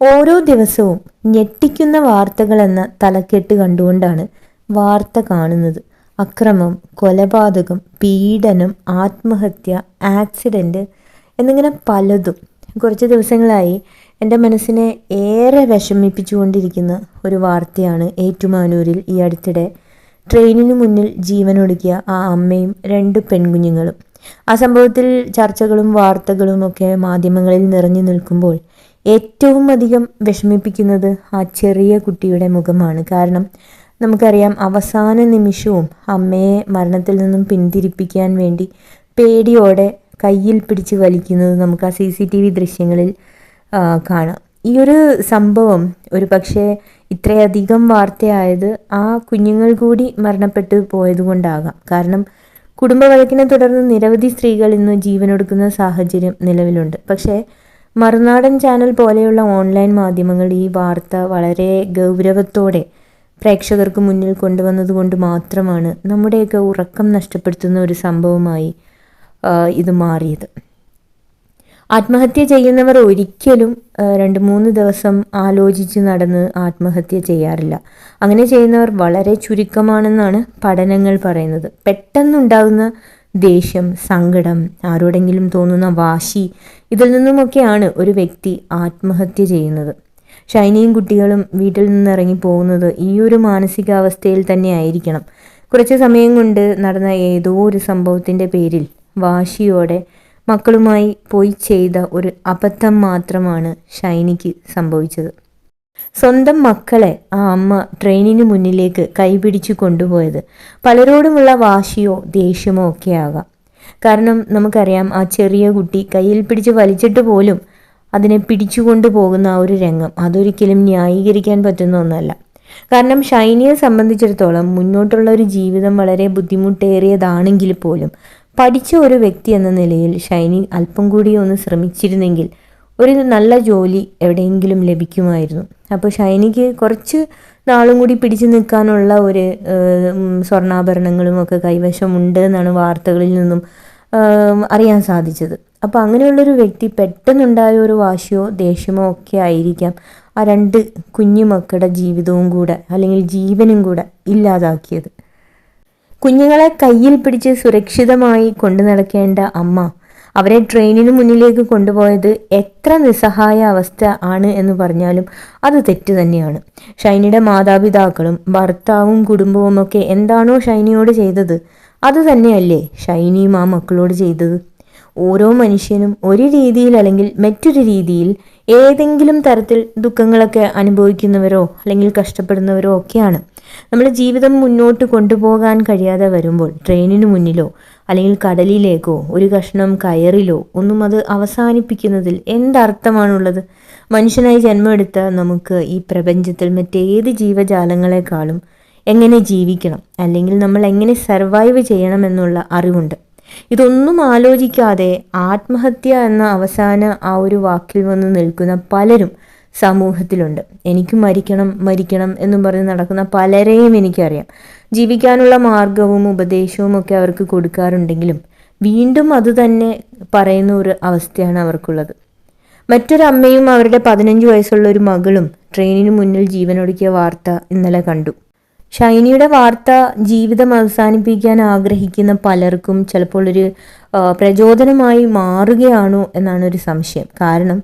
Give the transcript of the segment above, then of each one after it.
ഓരോ ദിവസവും ഞെട്ടിക്കുന്ന വാർത്തകൾ എന്ന തലക്കെട്ട് കണ്ടുകൊണ്ടാണ് വാർത്ത കാണുന്നത്. അക്രമം കൊലപാതകം പീഡനം ആത്മഹത്യ ആക്സിഡന്റ് എന്നിങ്ങനെ പലതും കുറച്ച് ദിവസങ്ങളായി എന്റെ മനസ്സിനെ ഏറെ വിഷമിപ്പിച്ചുകൊണ്ടിരിക്കുന്ന ഒരു വാർത്തയാണ് ഏറ്റുമാനൂരിൽ ഈ അടുത്തിടെ ട്രെയിനിനു മുന്നിൽ ജീവനൊടുക്കിയ ആ അമ്മയും രണ്ട് പെൺകുഞ്ഞുങ്ങളും. ആ സംഭവത്തിൽ ചർച്ചകളും വാർത്തകളും ഒക്കെ മാധ്യമങ്ങളിൽ നിറഞ്ഞു നിൽക്കുമ്പോൾ ഏറ്റവും അധികം വിഷമിപ്പിക്കുന്നത് ആ ചെറിയ കുട്ടിയുടെ മുഖമാണ്. കാരണം നമുക്കറിയാം അവസാന നിമിഷവും അമ്മയെ മരണത്തിൽ നിന്നും പിന്തിരിപ്പിക്കാൻ വേണ്ടി പേടിയോടെ കയ്യിൽ പിടിച്ച് വലിക്കുന്നത് നമുക്ക് ആ സി സി ടി വി ദൃശ്യങ്ങളിൽ കാണാം. ഈ ഒരു സംഭവം ഒരു പക്ഷേ ഇത്രയധികം വാർത്തയായത് ആ കുഞ്ഞുങ്ങൾ കൂടി മരണപ്പെട്ടു പോയതുകൊണ്ടാകാം കാരണം കുടുംബ വഴക്കിനെ തുടർന്ന് നിരവധി സ്ത്രീകൾ ഇന്ന് ജീവനൊടുക്കുന്ന സാഹചര്യം നിലവിലുണ്ട്. പക്ഷേ മറുനാടൻ ചാനൽ പോലെയുള്ള ഓൺലൈൻ മാധ്യമങ്ങൾ ഈ വാർത്ത വളരെ ഗൗരവത്തോടെ പ്രേക്ഷകർക്ക് മുന്നിൽ കൊണ്ടുവന്നതുകൊണ്ട് മാത്രമാണ് നമ്മുടെയൊക്കെ ഉറക്കം നഷ്ടപ്പെടുത്തുന്ന ഒരു സംഭവമായി ഇത് മാറിയത്. ആത്മഹത്യ ചെയ്യുന്നവർ ഒരിക്കലും രണ്ട് മൂന്ന് ദിവസം ആലോചിച്ച് നടന്ന് ആത്മഹത്യ ചെയ്യാറില്ല. അങ്ങനെ ചെയ്യുന്നവർ വളരെ ചുരുക്കമാണെന്നാണ് പഠനങ്ങൾ പറയുന്നത്. പെട്ടെന്നുണ്ടാകുന്ന ദേഷ്യം സങ്കടം ആരോടെങ്കിലും തോന്നുന്ന വാശി ഇതിൽ നിന്നുമൊക്കെയാണ് ഒരു വ്യക്തി ആത്മഹത്യ ചെയ്യുന്നത്. ഷൈനിയും കുട്ടികളും വീട്ടിൽ നിന്നിറങ്ങി പോകുന്നത് ഈ ഒരു മാനസികാവസ്ഥയിൽ തന്നെ ആയിരിക്കണം. കുറച്ച് സമയം കൊണ്ട് നടന്ന ഏതോ ഒരു സംഭവത്തിന്റെ പേരിൽ വാശിയോടെ മക്കളുമായി പോയി ചെയ്ത ഒരു അബദ്ധം മാത്രമാണ് ഷൈനിക്ക് സംഭവിച്ചത്. സ്വന്തം മക്കളെ ആ അമ്മ ട്രെയിനിന് മുന്നിലേക്ക് കൈപിടിച്ചു കൊണ്ടുപോയത്. പലരോടുമുള്ള വാശിയോ ദേഷ്യമോ ഒക്കെ ആകാം. കാരണം നമുക്കറിയാം ആ ചെറിയ കുട്ടി കയ്യിൽ പിടിച്ച് വലിച്ചിട്ട് പോലും അതിനെ പിടിച്ചുകൊണ്ടു പോകുന്ന ആ ഒരു രംഗം അതൊരിക്കലും ന്യായീകരിക്കാൻ പറ്റുന്ന ഒന്നല്ല. കാരണം ഷൈനിയെ സംബന്ധിച്ചിടത്തോളം മുന്നോട്ടുള്ള ഒരു ജീവിതം വളരെ ബുദ്ധിമുട്ടേറിയതാണെങ്കിൽ പോലും പഠിച്ച ഒരു വ്യക്തി എന്ന നിലയിൽ ഷൈനി അല്പം കൂടി ഒന്ന് ശ്രമിച്ചിരുന്നെങ്കിൽ ഒരു നല്ല ജോലി എവിടെയെങ്കിലും ലഭിക്കുമായിരുന്നു. അപ്പോൾ ഷൈനിക്ക് കുറച്ച് നാളും കൂടി പിടിച്ചു നിൽക്കാനുള്ള ഒരു സ്വർണാഭരണങ്ങളും ഒക്കെ കൈവശമുണ്ട് എന്നാണ് വാർത്തകളിൽ നിന്നും അറിയാൻ സാധിച്ചത്. അപ്പോൾ അങ്ങനെയുള്ളൊരു വ്യക്തി പെട്ടെന്നുണ്ടായ ഒരു വാശിയോ ദേഷ്യമോ ഒക്കെ ആയിരിക്കാം ആ രണ്ട് കുഞ്ഞു മക്കളുടെ ജീവിതവും കൂടെ അല്ലെങ്കിൽ ജീവനും കൂടെ ഇല്ലാതാക്കിയത്. കുഞ്ഞുങ്ങളെ കയ്യിൽ പിടിച്ച് സുരക്ഷിതമായി കൊണ്ടു നടക്കേണ്ട അമ്മ അവരെ ട്രെയിനിന് മുന്നിലേക്ക് കൊണ്ടുപോയത് എത്ര നിസ്സഹായ അവസ്ഥ ആണ് എന്ന് പറഞ്ഞാലും അത് തെറ്റ് തന്നെയാണ്. ഷൈനിയുടെ മാതാപിതാക്കളും ഭർത്താവും കുടുംബവും ഒക്കെ എന്താണോ ഷൈനിയോട് ചെയ്തത് അത് തന്നെയല്ലേ ഷൈനിയും ആ മക്കളോട് ചെയ്തത്. ഓരോ മനുഷ്യനും ഒരു രീതിയിൽ അല്ലെങ്കിൽ മറ്റൊരു രീതിയിൽ ഏതെങ്കിലും തരത്തിൽ ദുഃഖങ്ങളൊക്കെ അനുഭവിക്കുന്നവരോ അല്ലെങ്കിൽ കഷ്ടപ്പെടുന്നവരോ ഒക്കെയാണ്. നമ്മുടെ ജീവിതം മുന്നോട്ട് കൊണ്ടുപോകാൻ കഴിയാതെ വരുമ്പോൾ ട്രെയിനിന് മുന്നിലോ അല്ലെങ്കിൽ കടലിലേക്കോ ഒരു കഷ്ണം കയറിലോ ഒന്നും അത് അവസാനിപ്പിക്കുന്നതിൽ എന്തർത്ഥമാണുള്ളത്? മനുഷ്യനായി ജന്മമെടുത്ത നമുക്ക് ഈ പ്രപഞ്ചത്തിൽ മറ്റേത് ജീവജാലങ്ങളെക്കാളും എങ്ങനെ ജീവിക്കണം? അല്ലെങ്കിൽ നമ്മൾ എങ്ങനെ സർവൈവ് ചെയ്യണം എന്നുള്ള അറിവുണ്ട്. ഇതൊന്നും ആലോചിക്കാതെ ആത്മഹത്യ എന്ന അവസാന ആ ഒരു വാക്കിൽ വന്ന് നിൽക്കുന്ന പലരും സമൂഹത്തിലുണ്ട്. എനിക്ക് മരിക്കണം മരിക്കണം എന്നും പറഞ്ഞ് നടക്കുന്ന പലരെയും എനിക്കറിയാം. ജീവിക്കാനുള്ള മാർഗവും ഉപദേശവും ഒക്കെ അവർക്ക് കൊടുക്കാറുണ്ടെങ്കിലും വീണ്ടും അത് തന്നെ പറയുന്ന ഒരു അവസ്ഥയാണ് അവർക്കുള്ളത്. മറ്റൊരമ്മയും അവരുടെ പതിനഞ്ച് വയസ്സുള്ള ഒരു മകളും ട്രെയിനിന് മുന്നിൽ ജീവനൊടുക്കിയ വാർത്ത ഇന്നലെ കണ്ടു. ഷൈനിയുടെ വാർത്ത ജീവിതം അവസാനിപ്പിക്കാൻ ആഗ്രഹിക്കുന്ന പലർക്കും ചിലപ്പോൾ ഒരു പ്രചോദനമായി മാറുകയാണോ എന്നാണ് ഒരു സംശയം. കാരണം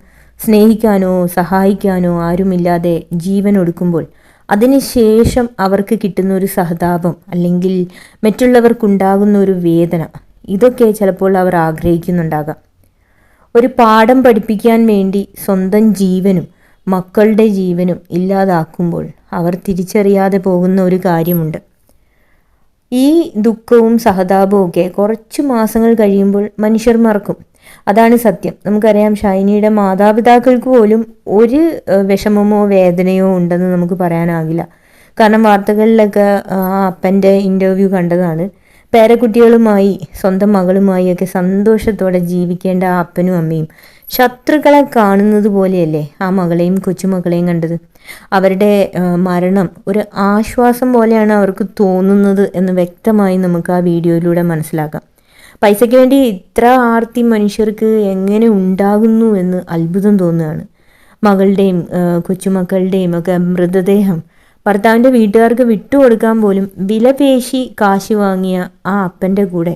സ്നേഹിക്കാനോ സഹായിക്കാനോ ആരുമില്ലാതെ ജീവൻ ഒടുക്കുമ്പോൾ അതിനുശേഷം അവർക്ക് കിട്ടുന്ന ഒരു സഹതാപം അല്ലെങ്കിൽ മറ്റുള്ളവർക്കുണ്ടാകുന്ന ഒരു വേദന ഇതൊക്കെ ചിലപ്പോൾ അവർ ആഗ്രഹിക്കുന്നുണ്ടാകാം. ഒരു പാഠം പഠിപ്പിക്കാൻ വേണ്ടി സ്വന്തം ജീവനും മക്കളുടെ ജീവനും ഇല്ലാതാക്കുമ്പോൾ അവർ തിരിച്ചറിയാതെ പോകുന്ന ഒരു കാര്യമുണ്ട്. ഈ ദുഃഖവും സഹതാപവും ഒക്കെ കുറച്ച് മാസങ്ങൾ കഴിയുമ്പോൾ മനുഷ്യർ മറക്കും. അതാണ് സത്യം. നമുക്കറിയാം ഷൈനിയുടെ മാതാപിതാക്കൾക്ക് പോലും ഒരു വിഷമമോ വേദനയോ ഉണ്ടെന്ന് നമുക്ക് പറയാനാകില്ല. കാരണം വാർത്തകളിലൊക്കെ ആ അപ്പന്റെ ഇന്റർവ്യൂ കണ്ടതാണ്. പേരക്കുട്ടികളുമായി സ്വന്തം മകളുമായി ഒക്കെ സന്തോഷത്തോടെ ജീവിക്കേണ്ട ആ അപ്പനും അമ്മയും ശത്രുക്കളെ കാണുന്നത് പോലെയല്ലേ ആ മകളെയും കൊച്ചുമക്കളെയും കണ്ടത്? അവരുടെ മരണം ഒരു ആശ്വാസം പോലെയാണ് അവർക്ക് തോന്നുന്നത് എന്ന് വ്യക്തമായി നമുക്ക് ആ വീഡിയോയിലൂടെ മനസ്സിലാക്കാം. പൈസയ്ക്ക് വേണ്ടി ഇത്ര ആർത്തി മനുഷ്യർക്ക് എങ്ങനെ ഉണ്ടാകുന്നു എന്ന് അത്ഭുതം തോന്നുകയാണ്. മകളുടെയും കൊച്ചുമക്കളുടെയും ഒക്കെ മൃതദേഹം ഭർത്താവിന്റെ വീട്ടുകാർക്ക് വിട്ടുകൊടുക്കാൻ പോലും വിലപേശി കാശ് വാങ്ങിയ ആ അപ്പന്റെ കൂടെ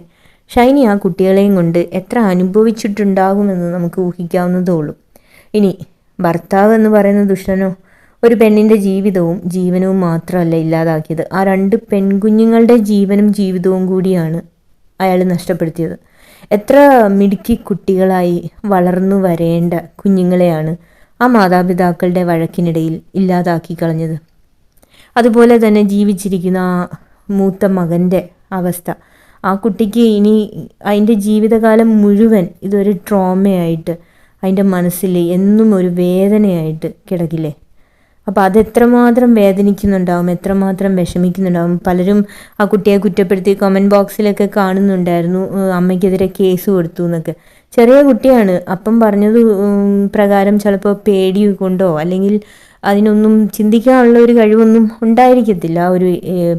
ഷൈനി ആ കുട്ടികളെയും കൊണ്ട് എത്ര അനുഭവിച്ചിട്ടുണ്ടാകുമെന്ന് നമുക്ക് ഊഹിക്കാവുന്നതേ ഉള്ളൂ. ഇനി ഭർത്താവ് എന്ന് പറയുന്ന ദുഷ്ടനോ ഒരു പെണ്ണിന്റെ ജീവിതവും ജീവനവും മാത്രമല്ല ഇല്ലാതാക്കിയത്. ആ രണ്ട് പെൺകുഞ്ഞുങ്ങളുടെ ജീവനും ജീവിതവും കൂടിയാണ് അയാൾ നഷ്ടപ്പെടുത്തിയത്. എത്ര മിടുക്കി കുട്ടികളായി വളർന്നു വരേണ്ട കുഞ്ഞുങ്ങളെയാണ് ആ മാതാപിതാക്കളുടെ വഴക്കിനിടയിൽ ഇല്ലാതാക്കി കളഞ്ഞത്. അതുപോലെ തന്നെ ജീവിച്ചിരിക്കുന്ന ആ മൂത്ത മകന്റെ അവസ്ഥ. ആ കുട്ടിക്ക് ഇനി അതിന്റെ ജീവിതകാലം മുഴുവൻ ഇതൊരു ട്രോമയായിട്ട് അതിന്റെ മനസ്സിൽ എന്നും ഒരു വേദനയായിട്ട് കിടക്കില്ലേ? അപ്പോൾ അതെത്രമാത്രം വേദനിക്കുന്നുണ്ടാവും എത്രമാത്രം വിഷമിക്കുന്നുണ്ടാവും. പലരും ആ കുട്ടിയെ കുറ്റപ്പെടുത്തി കമന്റ് ബോക്സിലൊക്കെ കാണുന്നുണ്ടായിരുന്നു അമ്മയ്ക്കെതിരെ കേസ് കൊടുത്തു എന്നൊക്കെ. ചെറിയ കുട്ടിയാണ്. അപ്പം പറഞ്ഞത് പ്രകാരം ചിലപ്പോൾ പേടി കൊണ്ടോ അല്ലെങ്കിൽ അതിനൊന്നും ചിന്തിക്കാനുള്ള ഒരു കഴിവൊന്നും ഉണ്ടായിരിക്കത്തില്ല ആ ഒരു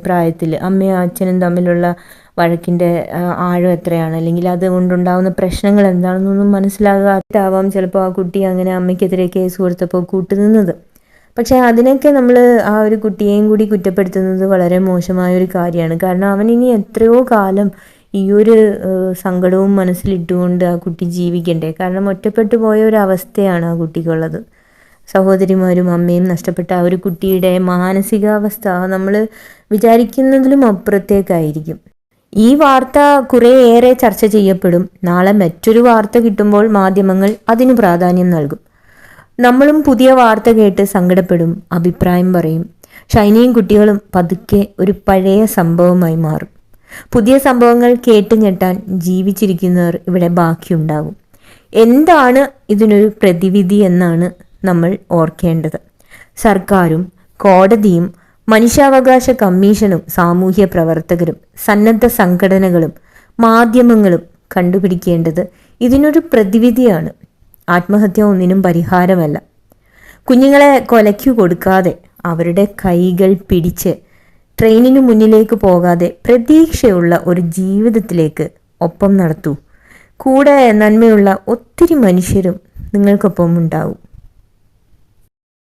പ്രായത്തിൽ അമ്മയും അച്ഛനും തമ്മിലുള്ള വഴക്കിന്റെ ആഴം എത്രയാണ്? അല്ലെങ്കിൽ അതുകൊണ്ടുണ്ടാകുന്ന പ്രശ്നങ്ങൾ എന്താണെന്നൊന്നും മനസ്സിലാകാത്താവാം ചിലപ്പോൾ ആ കുട്ടി അങ്ങനെ അമ്മയ്ക്കെതിരെ കേസ് കൊടുത്തപ്പോൾ കൂട്ടുനിന്നത്. പക്ഷേ അതിനൊക്കെ നമ്മൾ ആ ഒരു കുട്ടിയെയും കൂടി കുറ്റപ്പെടുത്തുന്നത് വളരെ മോശമായ ഒരു കാര്യമാണ്. കാരണം അവൻ ഇനി എത്രയോ കാലം ഈ ഒരു സങ്കടവും മനസ്സിലിട്ടുകൊണ്ട് ആ കുട്ടി ജീവിക്കണ്ടേ? കാരണം ഒറ്റപ്പെട്ടു പോയ ഒരു അവസ്ഥയാണ് ആ കുട്ടിക്കുള്ളത്. സഹോദരിമാരും അമ്മയും നഷ്ടപ്പെട്ട ആ ഒരു കുട്ടിയുടെ മാനസികാവസ്ഥ നമ്മൾ വിചാരിക്കുന്നതിലും അപ്പുറത്തേക്കായിരിക്കും. ഈ വാർത്ത കുറേയേറെ ചർച്ച ചെയ്യപ്പെടും. നാളെ മറ്റൊരു വാർത്ത കിട്ടുമ്പോൾ മാധ്യമങ്ങൾ അതിന് പ്രാധാന്യം നൽകും. നമ്മളും പുതിയ വാർത്ത കേട്ട് സങ്കടപ്പെടും അഭിപ്രായം പറയും. ഷൈനിയും കുട്ടികളും പതുക്കെ ഒരു പഴയ സംഭവമായി മാറും. പുതിയ സംഭവങ്ങൾ കേട്ട് ഞെട്ടാൻ ജീവിച്ചിരിക്കുന്നവർ ഇവിടെ ബാക്കിയുണ്ടാകും. എന്താണ് ഇതിനൊരു പ്രതിവിധി എന്നാണ് നമ്മൾ ഓർക്കേണ്ടത്. സർക്കാരും കോടതിയും മനുഷ്യാവകാശ കമ്മീഷനും സാമൂഹ്യ പ്രവർത്തകരും സന്നദ്ധ സംഘടനകളും മാധ്യമങ്ങളും കണ്ടുപിടിക്കേണ്ടത് ഇതിനൊരു പ്രതിവിധിയാണ്. ആത്മഹത്യ ഒന്നിനും പരിഹാരമല്ല. കുഞ്ഞുങ്ങളെ കൊലയ്ക്കു കൊടുക്കാതെ അവരുടെ കൈകൾ പിടിച്ച് ട്രെയിനിനു മുന്നിലേക്ക് പോകാതെ പ്രതീക്ഷയുള്ള ഒരു ജീവിതത്തിലേക്ക് ഒപ്പം നടത്തൂ. കൂടെ നന്മയുള്ള ഒത്തിരി മനുഷ്യരും നിങ്ങൾക്കൊപ്പം ഉണ്ടാവും